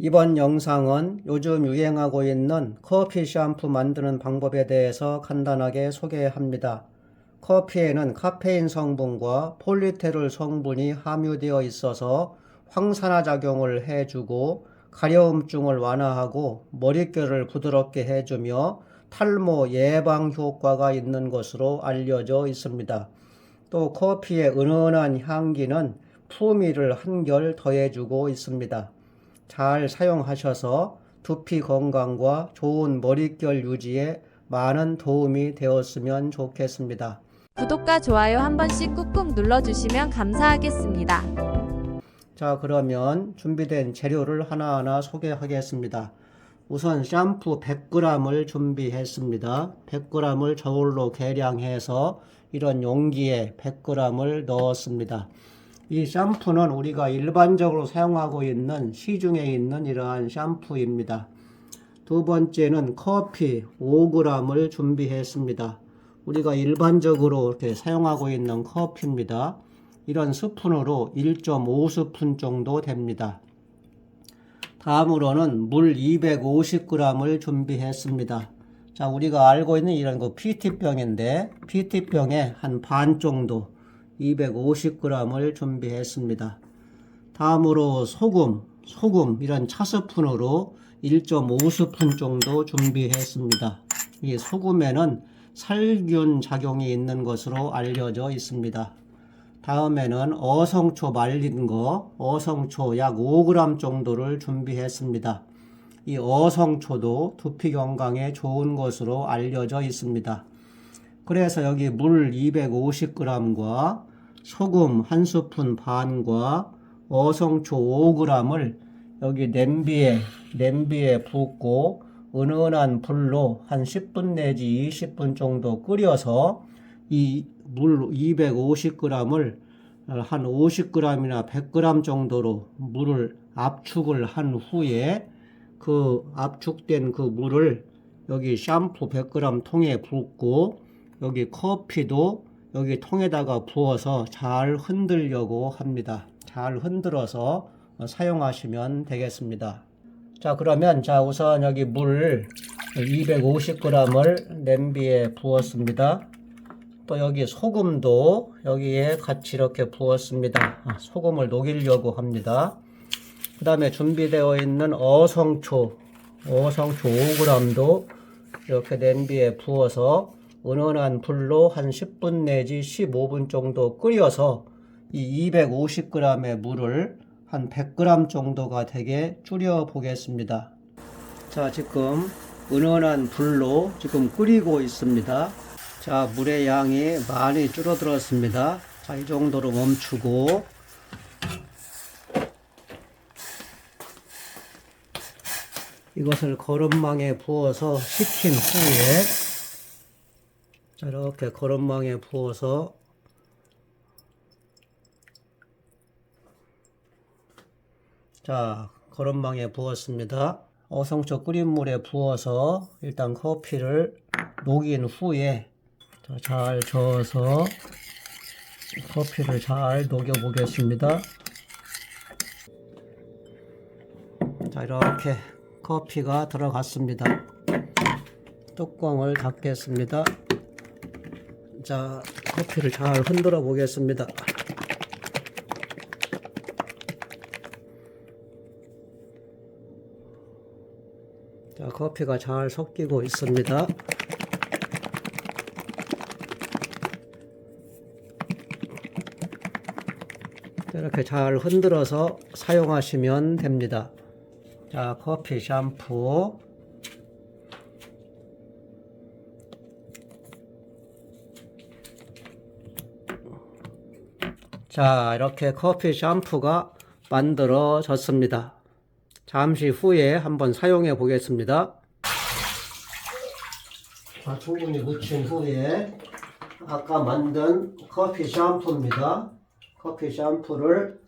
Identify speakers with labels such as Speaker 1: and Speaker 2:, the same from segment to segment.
Speaker 1: 이번 영상은 요즘 유행하고 있는 커피 샴푸 만드는 방법에 대해서 간단하게 소개합니다. 커피에는 카페인 성분과 폴리테롤 성분이 함유되어 있어서 황산화 작용을 해주고 가려움증을 완화하고 머릿결을 부드럽게 해주며 탈모 예방 효과가 있는 것으로 알려져 있습니다. 또 커피의 은은한 향기는 풍미를 한결 더해주고 있습니다. 잘 사용하셔서 두피 건강과 좋은 머릿결 유지에 많은 도움이 되었으면 좋겠습니다.
Speaker 2: 구독과 좋아요 한 번씩 꾹꾹 눌러주시면 감사하겠습니다.
Speaker 1: 자, 그러면 준비된 재료를 하나하나 소개하겠습니다. 우선 샴푸 100g을 준비했습니다. 100g을 저울로 계량해서 이런 용기에 100g을 넣었습니다. 이 샴푸는 우리가 일반적으로 사용하고 있는 시중에 있는 이러한 샴푸입니다. 두 번째는 커피 5g을 준비했습니다. 우리가 일반적으로 이렇게 사용하고 있는 커피입니다. 이런 스푼으로 1.5스푼 정도 됩니다. 다음으로는 물 250g을 준비했습니다. 자, 우리가 알고 있는 이런 거 PT병인데 PT병에 한 반 정도 250g을 준비했습니다. 다음으로 소금, 소금 이런 차스푼으로 1.5스푼 정도 준비했습니다. 이 소금에는 살균 작용이 있는 것으로 알려져 있습니다. 다음에는 어성초 말린 거, 어성초 약 5g 정도를 준비했습니다. 이 어성초도 두피 건강에 좋은 것으로 알려져 있습니다. 그래서 여기 물 250g과 소금 한 스푼 반과 어성초 5g을 여기 냄비에 냄비에 붓고 은은한 불로 한 10분 내지 20분 정도 끓여서 이 물 250g을 한 50g이나 100g 정도로 물을 압축을 한 후에 그 압축된 그 물을 여기 샴푸 100g 통에 붓고 여기 커피도 여기 통에다가 부어서 잘 흔들려고 합니다. 잘 흔들어서 사용하시면 되겠습니다. 자, 그러면 자, 우선 여기 물 250g을 냄비에 부었습니다. 또 여기 소금도 여기에 같이 이렇게 부었습니다. 아, 소금을 녹이려고 합니다. 그 다음에 준비되어 있는 어성초, 어성초 5g도 이렇게 냄비에 부어서 은은한 불로 한 10분 내지 15분 정도 끓여서 이 250g의 물을 한 100g 정도가 되게 줄여 보겠습니다. 자, 지금 은은한 불로 지금 끓이고 있습니다. 자, 물의 양이 많이 줄어들었습니다. 자, 이 정도로 멈추고 이것을 거름망에 부어서 식힌 후에 자, 이렇게 거름망에 부어서 자, 거름망에 부었습니다. 어성초 끓인 물에 부어서 일단 커피를 녹인 후에 자, 잘 저어서 커피를 잘 녹여 보겠습니다. 자, 이렇게 커피가 들어갔습니다. 뚜껑을 닫겠습니다. 자, 커피를 잘 흔들어 보겠습니다. 자, 커피가 잘 섞이고 있습니다. 이렇게 잘 흔들어서 사용하시면 됩니다. 자, 커피 샴푸. 자, 이렇게 커피 샴푸가 만들어졌습니다. 잠시 후에 한번 사용해 보겠습니다. 자, 충분히 묻힌 후에 아까 만든 커피 샴푸입니다. 커피 샴푸를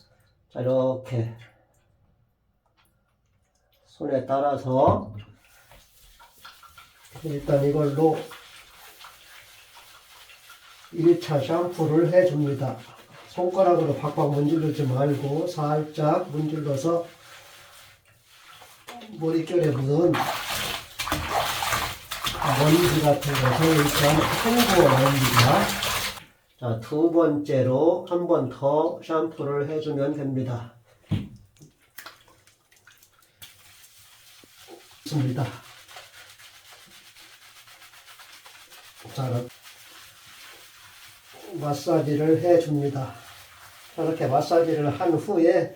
Speaker 1: 자, 이렇게 손에 따라서 일단 이걸로 1차 샴푸를 해줍니다. 손가락으로 박박 문지르지 말고 살짝 문질러서 머릿결에 묻은 먼지 같은 것을 일단 헹구어 냅니다. 자, 두 번째로 한 번 더 샴푸를 해주면 됩니다. 좋습니다. 자, 마사지를 해줍니다. 저렇게 마사지를 한 후에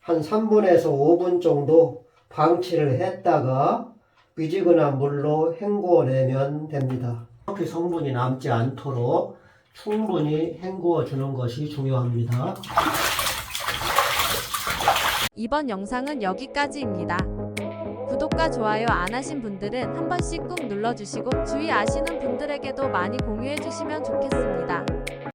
Speaker 1: 한 3분에서 5분 정도 방치를 했다가 미지근한 물로 헹구어내면 됩니다. 커피 성분이 남지 않도록 충분히 헹구어 주는 것이 중요합니다.
Speaker 2: 이번 영상은 여기까지입니다. 구독과 좋아요 안 하신 분들은 한 번씩 꾹 눌러주시고 주위 아시는 분들에게도 많이 공유해 주시면 좋겠습니다.